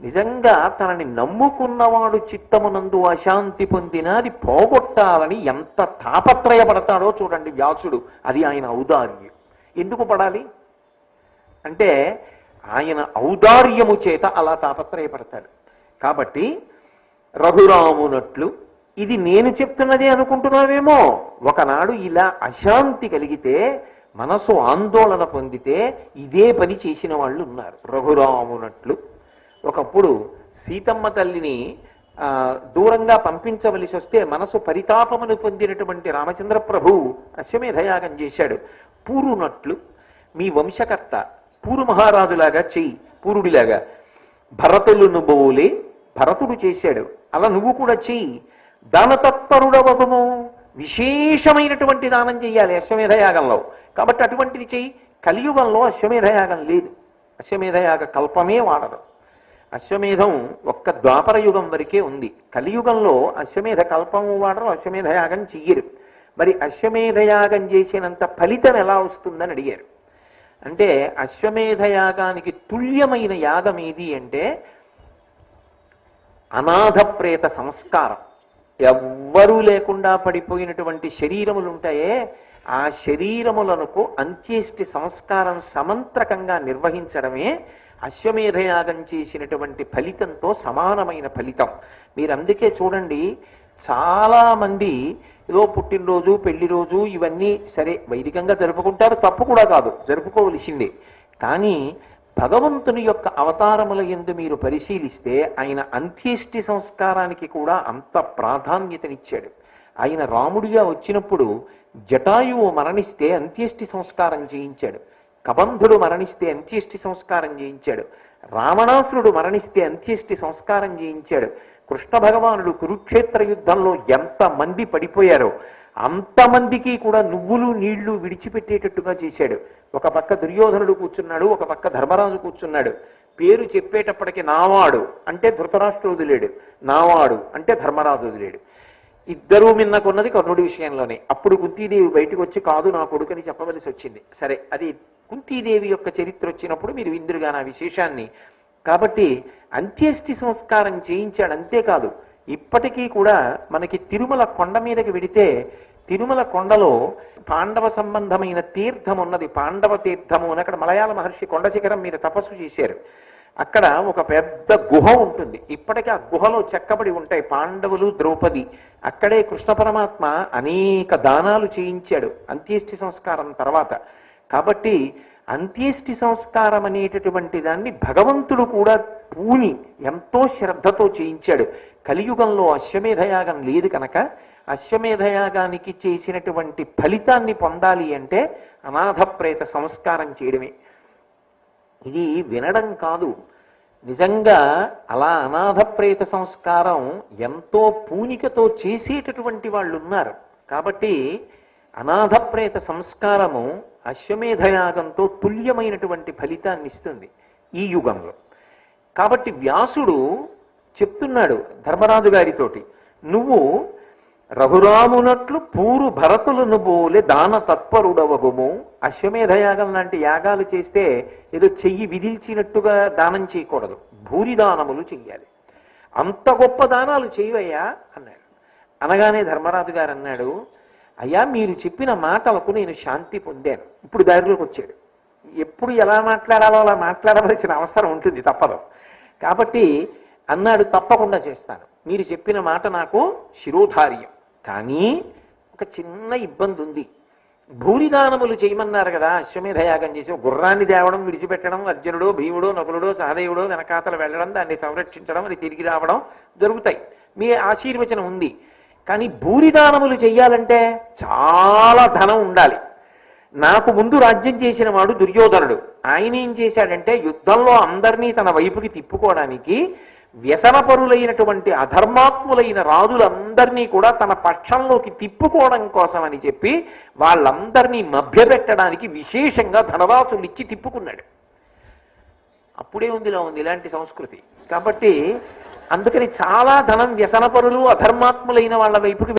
నిజంగా తనని నమ్ముకున్నవాడు చిత్తమునందు అశాంతి పొందిన అది పోగొట్టాలని ఎంత తాపత్రయపడతాడో చూడండి వ్యాసుడు. అది ఆయన ఔదార్యం. ఎందుకు పడాలి? అంటే ఆయన ఔదార్యము చేత అలా తాపత్రయపడతాడు. కాబట్టి రఘురామునట్లు ఇది నేను చెప్తున్నదే అనుకుంటున్నావేమో. ఒకనాడు ఇలా అశాంతి కలిగితే మనసు ఆందోళన పొందితే ఇదే పని చేసిన వాళ్ళు ఉన్నారు రఘురామునట్లు. ఒకప్పుడు సీతమ్మ తల్లిని ఆ, దూరంగా పంపించవలసి వస్తే మనసు పరితాపమును పొందినటువంటి రామచంద్ర ప్రభు అశ్వమేధయాగం చేశాడు. పూరునట్లు మీ వంశకర్త పూరు మహారాజులాగా చెయ్యి పూరుడిలాగా. భరతులను బోలే భరతుడు చేశాడు. అలా నువ్వు కూడా చెయ్యి. దానతత్పరుడవగము విశేషమైనటువంటి దానం చెయ్యాలి అశ్వమేధయాగంలో. కాబట్టి అటువంటిది చెయ్యి. కలియుగంలో అశ్వమేధయాగం లేదు. అశ్వమేధయాగ కల్పమే వాడదు అశ్వమేధం ఒక్క ద్వాపర యుగం వరకే ఉంది. కలియుగంలో అశ్వమేధ కల్పము వాడరు అశ్వమేధ యాగం చెయ్యరు. మరి అశ్వమేధ యాగం చేసినంత ఫలితం ఎలా వస్తుందని అడిగారు. అంటే అశ్వమేధ యాగానికి తుల్యమైన యాగం ఏది అంటే అనాథ ప్రేత సంస్కారం. ఎవ్వరూ లేకుండా పడిపోయినటువంటి శరీరములు ఉంటాయే ఆ శరీరములకు అంత్యేష్టి సంస్కారం సమంత్రకంగా నిర్వహించడమే అశ్వమేధయాగం చేసినటువంటి ఫలితంతో సమానమైన ఫలితం. మీరు అందుకే చూడండి చాలా మంది ఏదో పుట్టినరోజు పెళ్ళి రోజు ఇవన్నీ సరే వైదికంగా జరుపుకుంటారు తప్పు కూడా కాదు జరుపుకోవలసిందే. కానీ భగవంతుని యొక్క అవతారముల ఎందు మీరు పరిశీలిస్తే ఆయన అంత్యేష్టి సంస్కారానికి కూడా అంత ప్రాధాన్యతనిచ్చాడు. ఆయన రాముడిగా వచ్చినప్పుడు జటాయువు మరణిస్తే అంత్యేష్టి సంస్కారం చేయించాడు. కబంధుడు మరణిస్తే అంత్యేష్టి సంస్కారం చేయించాడు రావణాసురుడు మరణిస్తే అంత్యేష్టి సంస్కారం చేయించాడు కృష్ణ భగవానుడు కురుక్షేత్ర యుద్ధంలో ఎంత మంది పడిపోయారో అంతమందికి కూడా నువ్వులు నీళ్ళు విడిచిపెట్టేటట్టుగా చేశాడు. ఒక పక్క దుర్యోధనుడు కూర్చున్నాడు ఒక పక్క ధర్మరాజు కూర్చున్నాడు. పేరు చెప్పేటప్పటికి నావాడు అంటే ధృతరాష్ట్రుడు వదిలేడు నావాడు అంటే ధర్మరాజు వదిలేడు. ఇద్దరూ మిన్నకున్నది కర్ణుడి విషయంలోనే. అప్పుడు కుంతీదేవి బయటకు వచ్చి కాదు నా కొడుకని చెప్పవలసి వచ్చింది. సరే అది కుంతీదేవి యొక్క చరిత్ర వచ్చినప్పుడు మీరు ఇందురుగా నా విశేషాన్ని. కాబట్టి అంత్యేష్టి సంస్కారం చేయించాడు అంతేకాదు. ఇప్పటికీ కూడా మనకి తిరుమల కొండ మీదకి వెడితే తిరుమల కొండలో పాండవ సంబంధమైన తీర్థం ఉన్నది. పాండవ తీర్థము అని అక్కడ మలయాళ మహర్షి కొండ శిఖరం మీద తపస్సు చేశారు. అక్కడ ఒక పెద్ద గుహ ఉంటుంది. ఇప్పటికీ ఆ గుహలో చెక్కబడి ఉంటాయి పాండవులు ద్రౌపది. అక్కడే కృష్ణ పరమాత్మ అనేక దానాలు చేయించాడు అంత్యేష్టి సంస్కారం తర్వాత. కాబట్టి అంత్యేష్టి సంస్కారం అనేటటువంటి దాన్ని భగవంతుడు కూడా పూని ఎంతో శ్రద్ధతో చేయించాడు. కలియుగంలో అశ్వమేధయాగం లేదు కనుక అశ్వమేధయాగానికి చేసినటువంటి ఫలితాన్ని పొందాలి అంటే అనాథ ప్రేత సంస్కారం చేయడమే. ఇది వినడం కాదు. నిజంగా అలా అనాథ ప్రేత సంస్కారం ఎంతో పూనికతో చేసేటటువంటి వాళ్ళు ఉన్నారు కాబట్టి అనాథ ప్రేత సంస్కారము అశ్వమేధయాగంతో తుల్యమైనటువంటి ఫలితాన్ని ఇస్తుంది ఈ యుగంలో. కాబట్టి వ్యాసుడు చెప్తున్నాడు ధర్మరాజు గారితోటి నువ్వు రఘురామునట్లు పూరు భరతులను బోలే దాన తత్పరుడవగుము అశ్వమేధయాగం లాంటి యాగాలు చేస్తే ఏదో చెయ్యి విధిల్చినట్టుగా దానం చేయకూడదు. భూరి దానములు చెయ్యాలి. అంత గొప్ప దానాలు చేయవయ్యా అన్నాడు. అనగానే ధర్మరాజు గారు అన్నాడు అయ్యా మీరు చెప్పిన మాటలకు నేను శాంతి పొందాను. ఇప్పుడు దారిలోకి వచ్చాడు. ఎప్పుడు ఎలా మాట్లాడాలో అలా మాట్లాడవలసిన అవసరం ఉంటుంది తప్పదు. కాబట్టి అన్నాడు తప్పకుండా చేస్తాను. మీరు చెప్పిన మాట నాకు శిరోధార్యం. కానీ ఒక చిన్న ఇబ్బంది ఉంది. భూరిదానములు చేయమన్నారు కదా అశ్వమేధయాగం చేసి గుర్రాన్ని తేవడం విడిచిపెట్టడం అర్జునుడో భీముడో నకులుడో సహదేవుడో వెనకాతలు వెళ్ళడం దాన్ని సంరక్షించడం అది తిరిగి రావడం జరుగుతాయి. మీ ఆశీర్వచనం ఉంది. కానీ భూరిదానములు చెయ్యాలంటే చాలా ధనం ఉండాలి. నాకు ముందు రాజ్యం చేసిన వాడు దుర్యోధనుడు. ఆయన ఏం చేశాడంటే యుద్ధంలో అందరినీ తన వైపుకి తిప్పుకోవడానికి వ్యసనపరులైనటువంటి అధర్మాత్ములైన రాజులందరినీ కూడా తన పక్షంలోకి తిప్పుకోవడం కోసం అని చెప్పి వాళ్ళందరినీ మభ్యపెట్టడానికి విశేషంగా ధనవాసులు ఇచ్చి తిప్పుకున్నాడు. అప్పుడే ఉందిలా ఉంది ఇలాంటి సంస్కృతి. కాబట్టి అందుకని చాలా ధనం వ్యసనపరులు అధర్మాత్ములైన వాళ్ళ వైపుకి